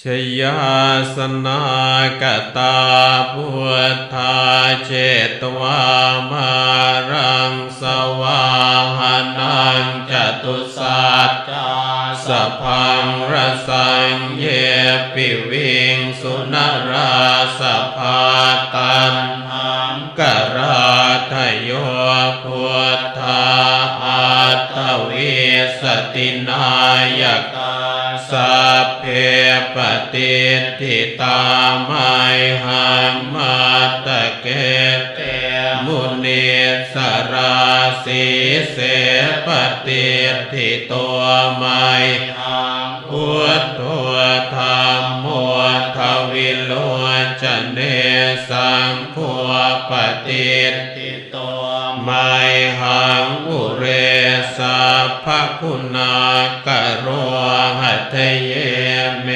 ชยาสนากตาพุทธาเจตวามารังสวาหานังจตุสัจจาสพังรสังเยปิวิงสุนราสภา สตินายกาสัพเพปฏิทิตาไมหังมาตะเกเตมุนีสราสีเสปฏิทิตัวไมหังพุทธธรรมโมทวิโล พพคุณากโรหัตเยเม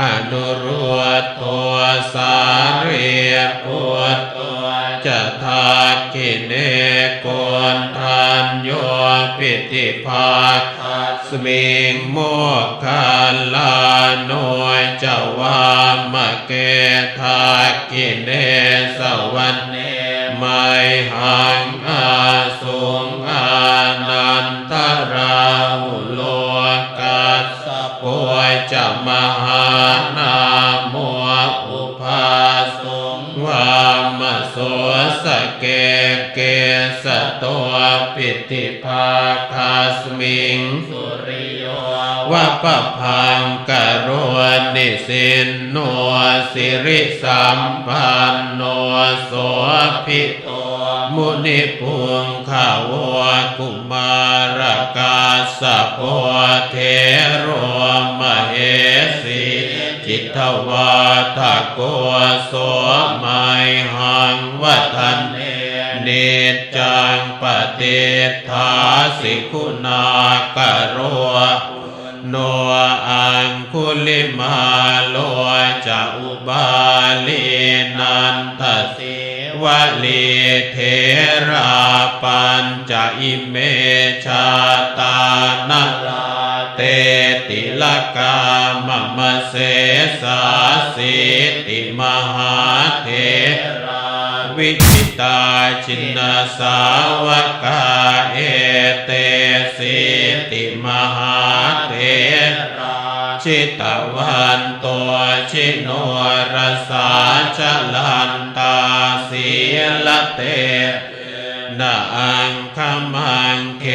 อนุรุตตัวสาเรียพุทตัวจะทากิเนโกนทันโยปิติภาคัสมิงโมกขันลาโนยจาวามะเกทากิเนสวรรเนไมหังอาสุง เกเกสตัวปิติภาคาสมิงสุริโยวะปะพังกโรนิสินโนสิริสัมปันโนโสภิโตมุนิพุงขาวกุมารกาสะโพเทโรมเหสีจิตทวาทโกโสมัยหังวัฒน เนจังปฏิทาสิคุณากโรโนอังคุลิมาโลจะอุบาลีนันทสิวลีเทราปัญจะอิเมชาตานาลาเตติลกามมะเสสาสิติมหาเทร วิจิตาชินสาวกาเอเตสิติมหาเทราชิตวันตัวชิโนรสาชลันตาสีละเตนาอังคมังเค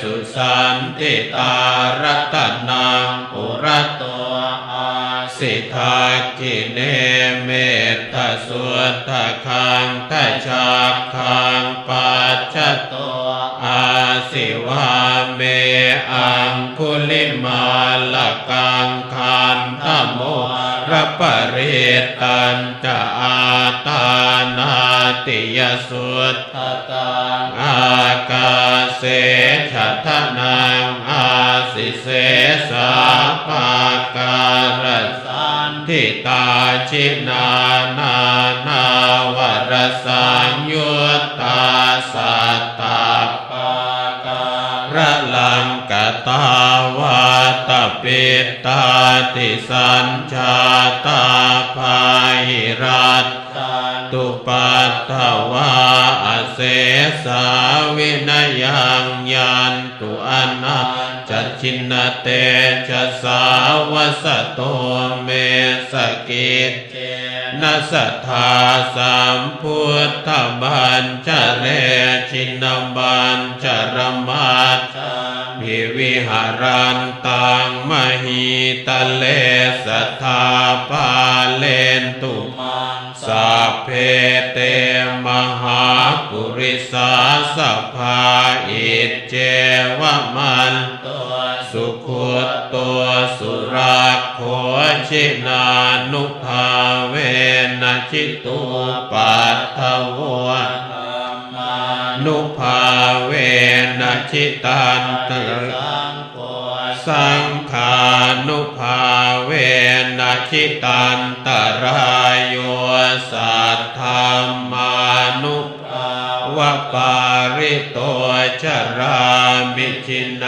สุสันติตารัตนังปุรตัวอาสิทากิเน ตาสุตะคังทะชาคังปัจจตัวอาสิวาเมอังคุลิมาลกังคันธโมรปริตันจะอาตานาติยสุตตตังอากาเสชทนังอาสิเสสาปาการสันทิตาชินานา สังยุตตาสัตตาปาการะลังกตาวาตปิตาติสัญชาตาภาหิรัตตุปัตถวาอเสสาวินยังยันตุอนาจัชินเตจะสาวสโตเมสกิจเจ นะสัทธาสัมพุทธบัญจเรชินบัญจรมัตพิวิหารันตังมหิตเลสธาปาเลนตุมังสัพเพเตมหาปุริสาสัพาอิจเจวะมันตัวสุขุตตัวสุรักโขชินานุ จิตุปัตถวะนุภาเวนะจิตันตระสังขานุภาเวนะจิตันตรายโยสัทธรรมานุภาวะปาริโตชรามิชิน